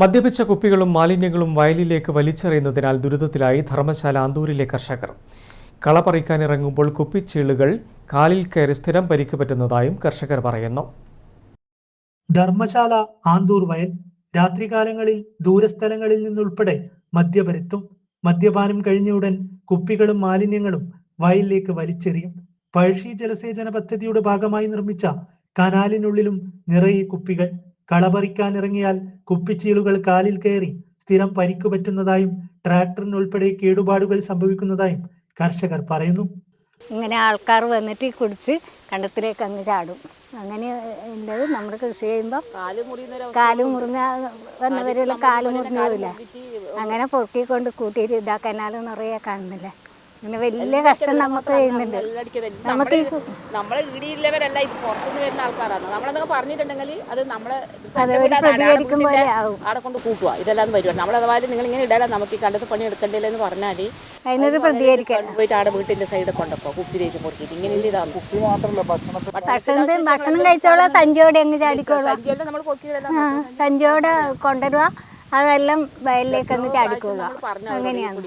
മദ്യപിച്ച കുപ്പികളും മാലിന്യങ്ങളും വയലിലേക്ക് വലിച്ചെറിയുന്നതിനാൽ ദുരിതത്തിലായി ധർമ്മശാല ആന്തൂരിലെ കർഷകർ. കള പറിക്കാനിറങ്ങുമ്പോൾ കുപ്പിച്ചീളുകൾ കാലിൽ കയറി സ്ഥിരം പരിക്ക് പറ്റുന്നതായും കർഷകർ പറയുന്നു. ധർമ്മശാല ആന്തൂർ വയൽ രാത്രികാലങ്ങളിൽ ദൂരസ്ഥലങ്ങളിൽ നിന്നുൾപ്പെടെ മദ്യപരുത്തും മദ്യപാനം കഴിഞ്ഞ ഉടൻ കുപ്പികളും മാലിന്യങ്ങളും വയലിലേക്ക് വലിച്ചെറിയും. പഴശ്ശി ജലസേചന പദ്ധതിയുടെ ഭാഗമായി നിർമ്മിച്ച കനാലിനുള്ളിലും നിറയെ കുപ്പികൾ. കളപറിക്കാനിറങ്ങിയാൽ കുപ്പിച്ചീളുകൾ കാലിൽ കയറി സ്ഥിരം പരിക്കു പറ്റുന്നതായും ട്രാക്ടറിനുൾപ്പെടെ കേടുപാടുകൾ സംഭവിക്കുന്നതായും കർഷകർ പറയുന്നു. ഇങ്ങനെ ആൾക്കാർ വന്നിട്ട് കുടിച്ച് കണ്ടത്തിലേക്ക് അങ്ങ് ചാടും. അങ്ങനെ ഉള്ളത് നമ്മൾ കൃഷി ചെയ്യുമ്പോൾ കാൽ മുറിഞ്ഞ വന്നവരെല്ലാം കാൽ മുറിഞ്ഞാവില്ല അങ്ങനെ പൊറുക്കിക്കൊണ്ട് കൂട്ടിയിട്ട് ഇതാക്കാനാലും നിറയെ കാണുന്നില്ല. അങ്ങനെ വലിയ കഷ്ടം നമുക്ക് ചെയ്യുന്നുണ്ട് നമുക്ക് നമ്മളെ ഇടിയില്ലവരല്ല ഇത് പുറത്തുനിന്ന് വരുന്ന ആൾക്കാരാണ്. നമ്മളെന്തൊക്കെ പറഞ്ഞിട്ടുണ്ടെങ്കിൽ അത് നമ്മളെ ആടെ കൊണ്ട് കൂട്ടുക ഇതെല്ലാം നമ്മൾ അഥവാ നിങ്ങൾ ഇങ്ങനെ ഇടാൻ നമുക്ക് ഈ കണ്ടത്ത് പണി എടുക്കണ്ടല്ലോ എന്ന് പറഞ്ഞാൽ അതിനൊരു പ്രതികരിക്കാൻ പോയിട്ട് ആടെ വീട്ടിന്റെ സൈഡിൽ കൊണ്ടപ്പോ കുപ്പി തേച്ച് പൊറുക്കിട്ട് ഇങ്ങനെ ഇതാണ് കുപ്പി മാത്രമല്ല ഭക്ഷണത്തിന് ഭക്ഷണം കഴിച്ചോളാം സഞ്ചോടെ അങ്ങ് ചാടിക്കോളാം സഞ്ചിയോടെ കൊണ്ടുവരിക അതെല്ലാം വയലിലേക്ക് അങ്ങ് ചാടിക്കുക അങ്ങനെയാണ്.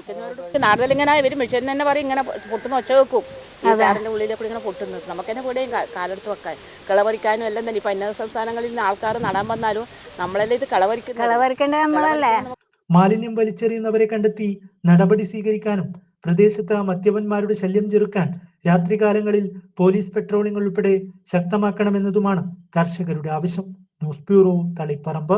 നാട്ടിൽ ഇങ്ങനെ ഇവർ മെഷീൻ തന്നെ പറയും ഇങ്ങനെ പൊട്ടുന്ന ഒച്ച വെക്കും ഈ കാറിന്റെ ഉള്ളിലെ കൂടി ഇങ്ങനെ പൊട്ടുന്നത്. നമുക്ക് തന്നെ കൂടെ കാലെടുത്ത് വെക്കാൻ. കളപറിക്കാനും എല്ലാം തന്നെ ഇപ്പൊ അന്യ സംസ്ഥാനങ്ങളിൽ നിന്ന് ആൾക്കാർ നടാൻ വന്നാലും നമ്മളെല്ലാം ഇത് മാലിന്യം വലിച്ചെറിയുന്നവരെ കണ്ടെത്തി നടപടി സ്വീകരിക്കാനും പ്രദേശത്ത് മദ്യപന്മാരുടെ ശല്യം ചെറുക്കാൻ രാത്രികാലങ്ങളിൽ പോലീസ് പെട്രോളിംഗ് ഉൾപ്പെടെ ശക്തമാക്കണമെന്നതുമാണ് കർഷകരുടെ ആവശ്യം. News bureau Thaliparamba.